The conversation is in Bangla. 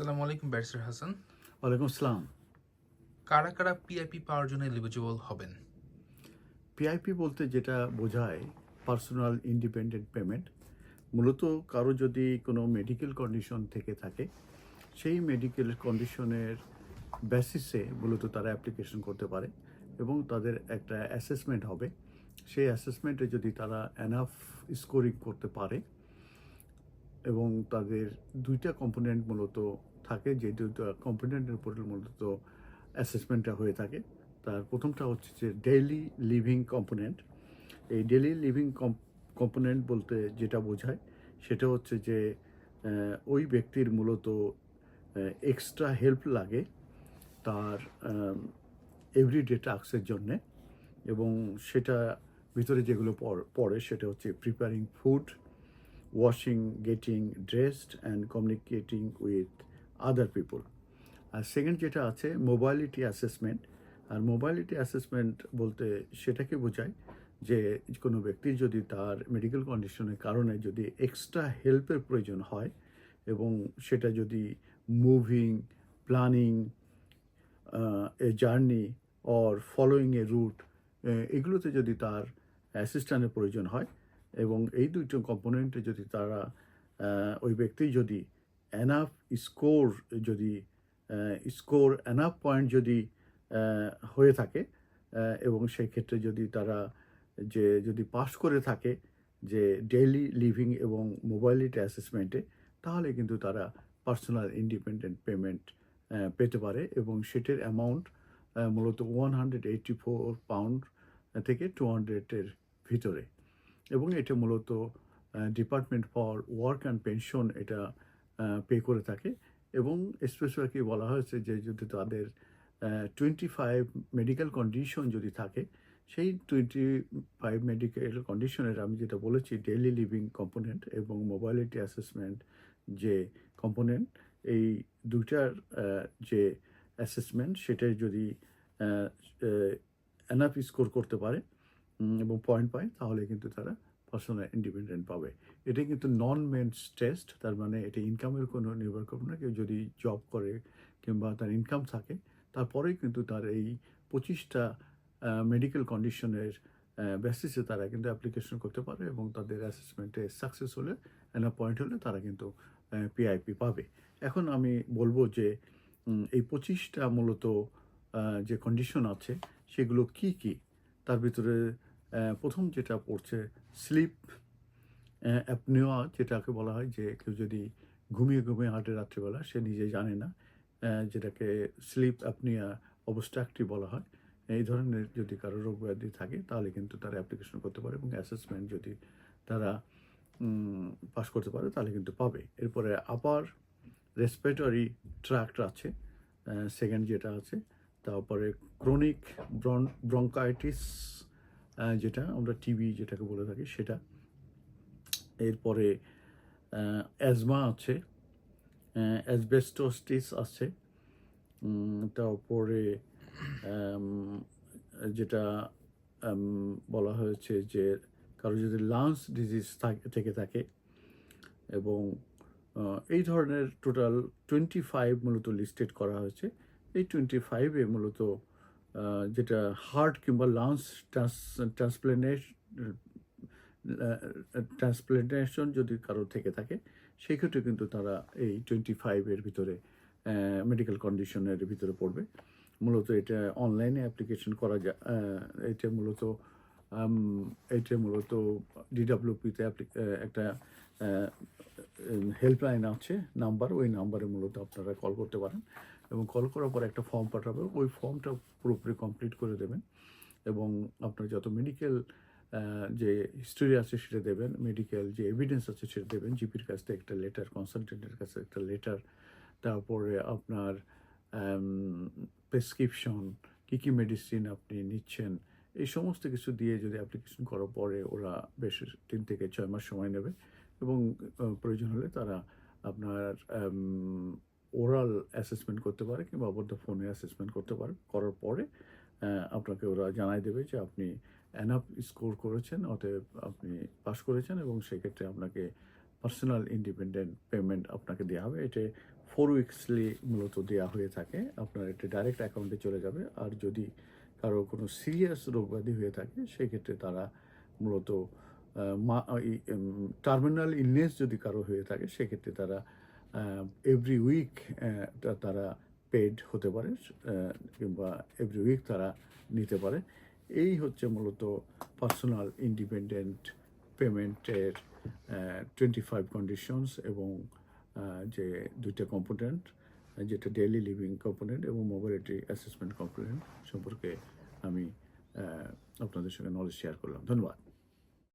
আসসালামু আলাইকুম ব্যারিস্টার হাসান। ওয়ালাইকুম আসসালাম। কারা কারা পিআইপি পাওয়ার জন্য এলিজিবল হবেন? পিআইপি বলতে যেটা বোঝায় পার্সোনাল ইন্ডিপেন্ডেন্ট পেমেন্ট মূলত কারও যদি কোনো মেডিকেল কন্ডিশন থেকে থাকে সেই মেডিকেল কন্ডিশনের বেসিসে মূলত তারা অ্যাপ্লিকেশন করতে পারে এবং তাদের একটা অ্যাসেসমেন্ট হবে। সেই অ্যাসেসমেন্টে যদি তারা এনাফ স্কোরিং করতে পারে এবং তাদের দুইটা কম্পোনেন্ট মূলত থাকে যে দুইটা কম্পোনেন্টের উপর মূলত অ্যাসেসমেন্টটা হয়ে থাকে। তার প্রথমটা হচ্ছে যে ডেইলি লিভিং কম্পোনেন্ট এই ডেইলি লিভিং কম্পোনেন্ট বলতে যেটা বোঝায়, সেটা হচ্ছে যে ওই ব্যক্তির মূলত এক্সট্রা হেল্প লাগে তার এভরিডে টাস্কের জন্যে। এবং সেটা ভিতরে যেগুলো পড়- পড়ে, সেটা হচ্ছে preparing food washing getting dressed and communicating with other people R second যেটা আছে মোবাইলিটি অ্যাসেসমেন্ট আর মোবাইলিটি অ্যাসেসমেন্ট বলতে সেটাকে বোঝায় যে কোনো ব্যক্তির যদি তার মেডিকেল কন্ডিশনের কারণে যদি এক্সট্রা হেল্পের প্রয়োজন হয় এবং সেটা যদি moving planning a journey or following a route এগুলোতে যদি তার অ্যাসিস্ট্যান্টের প্রয়োজন হয় এবং এই দুটো কম্পোনেন্টে যদি তারা ওই ব্যক্তি যদি এনাফ স্কোর যদি স্কোর এনাফ পয়েন্ট যদি হয়ে থাকে এবং সেই ক্ষেত্রে যদি তারা যে, যদি পাস করে থাকে যে ডেইলি লিভিং এবং মোবাইলিটি অ্যাসেসমেন্টে তাহলে কিন্তু তারা পার্সোনাল ইন্ডিপেন্ডেন্ট পেমেন্ট পেতে পারে এবং সেটার অ্যামাউন্ট মূলত one hundred eighty four pound থেকে টু হান্ড্রেডের ভিতরে। এবং এটা মূলত department for work and pension এটা পে করে থাকে এবং স্পেসিফিকলি বলা হয়েছে যে যদি তাদের টোয়েন্টি ফাইভ মেডিকেল কন্ডিশন যদি থাকে, সেই টোয়েন্টি ফাইভ মেডিকেল কন্ডিশনের আমি যেটা বলেছি ডেইলি লিভিং কম্পোনেন্ট এবং মোবাইলিটি অ্যাসেসমেন্ট যে কম্পোনেন্ট এই দুটার যে অ্যাসেসমেন্ট সেটাই যদি এনাফ স্কোর করতে পারে এবং পয়েন্ট পায়, তাহলে কিন্তু তারা পার্সোনাল ইন্ডিপেন্ডেন্ট পাবে। এটা কিন্তু নন মেন্স টেস্ট তার মানে এটা ইনকামের কোনো নির্ভর করবে না। কেউ যদি জব করে কিংবা তার ইনকাম থাকে, তারপরেই কিন্তু তার এই পঁচিশটা মেডিকেল কন্ডিশনের বেসিসে তারা কিন্তু অ্যাপ্লিকেশন করতে পারে এবং তাদের অ্যাসেসমেন্টে সাকসেস হলে পয়েন্ট হলে তারা কিন্তু পিআইপি পাবে। এখন আমি বলব যে এই পঁচিশটা মূলত যে কন্ডিশন আছে, সেগুলো কি কি? তার ভিতরে প্রথম যেটা পড়ছে স্লিপ অ্যাপনিয়া যেটাকে বলা হয়, যে কেউ যদি ঘুমিয়ে ঘুমিয়ে হাঁটে রাত্রিবেলা, সে নিজে জানে না যেটাকে স্লিপ অ্যাপনিয়া অবস্ট্রাকটিভ বলা হয়। এই ধরনের যদি কারও রোগ ব্যাধি থাকে, তাহলে কিন্তু তারা অ্যাপ্লিকেশন করতে পারে এবং অ্যাসেসমেন্ট যদি তারা পাস করতে পারে, তাহলে কিন্তু পাবে। এরপরে আপার রেসপিরেটরি ট্র্যাক্ট আছে সেকেন্ড যেটা আছে, তারপরে ক্রনিক ব্রঙ্কাইটিস যেটা আমরা টিবি যেটাকে বলে থাকি, সেটা। এরপরে অ্যাজমা আছে অ্যাসবেস্টোস্টিস আছে তারপরে যেটা বলা হয়েছে যে কারও যদি লাংস ডিজিজ থেকে, থাকে এবং এই ধরনের টোটাল টোয়েন্টি ফাইভ মূলত লিস্টেড করা হয়েছে। এই টোয়েন্টি ফাইভে মূলত যেটা হার্ট কিংবা লাংস ট্রান্সপ্লেন্টেশন যদি কারও থেকে থাকে সেক্ষেত্রে কিন্তু তারা এই টোয়েন্টি ফাইভের ভিতরে মেডিকেল কন্ডিশনের ভিতরে পড়বে। মূলত এটা অনলাইনে অ্যাপ্লিকেশন করা যায় এটা মূলত এটা মূলত ডিডাব্লিউপিতে একটা হেল্পলাইন আছে নাম্বার ওই নাম্বারে মূলত আপনারা কল করতে পারেন। এবং কল করার পর একটা ফর্ম পাঠাবে ওই ফর্মটা পুরোপুরি কমপ্লিট করে দেবেন এবং আপনার যত মেডিকেল যে হিস্টোরি আছে সেটা দেবেন মেডিকেল যে এভিডেন্স আছে সেটা দেবেন জিপির কাছ থেকে একটা লেটার কনসালটেন্টের কাছে একটা লেটার তারপরে আপনার প্রেসক্রিপশন কী কী মেডিসিন আপনি নিচ্ছেন, এই সমস্ত কিছু দিয়ে যদি অ্যাপ্লিকেশন করার পরে ওরা বেশ তিন থেকে ছয় মাস সময় নেবে এবং প্রয়োজন হলে তারা আপনার ওরাল অ্যাসেসমেন্ট করতে পারে কিংবা অবদ্ধ ফোনে অ্যাসেসমেন্ট করতে পারে। করার পরে আপনাকে ওরা জানাই দেবে যে আপনি অ্যানাপ স্কোর করেছেন, অতএব আপনি পাস করেছেন এবং সেক্ষেত্রে আপনাকে পার্সোনাল ইন্ডিপেন্ডেন্ট পেমেন্ট আপনাকে দেওয়া হবে। এটা ফোর উইক্সলি মূলত দেওয়া হয়ে থাকে। আপনার এটা ডাইরেক্ট অ্যাকাউন্টে চলে যাবে। আর যদি কারও কোনো সিরিয়াস রোগব্যাধি হয়ে থাকে, সেক্ষেত্রে তারা মূলত টার্মিনাল ইলনেস যদি কারও হয়ে থাকে, সেক্ষেত্রে তারা এভরি উইক তারা পেড হতে পারে কিংবা এভরি উইক তারা নিতে পারে। এই হচ্ছে মূলত পার্সোনাল ইন্ডিপেন্ডেন্ট পেমেন্টের টোয়েন্টি ফাইভ কন্ডিশনস এবং যে দুইটা কম্পোনেন্ট যেটা ডেইলি লিভিং কম্পোনেন্ট এবং মোবিলিটি অ্যাসেসমেন্ট কম্পোনেন্ট সম্পর্কে আমি আপনাদের সঙ্গে নলেজ শেয়ার করলাম। ধন্যবাদ।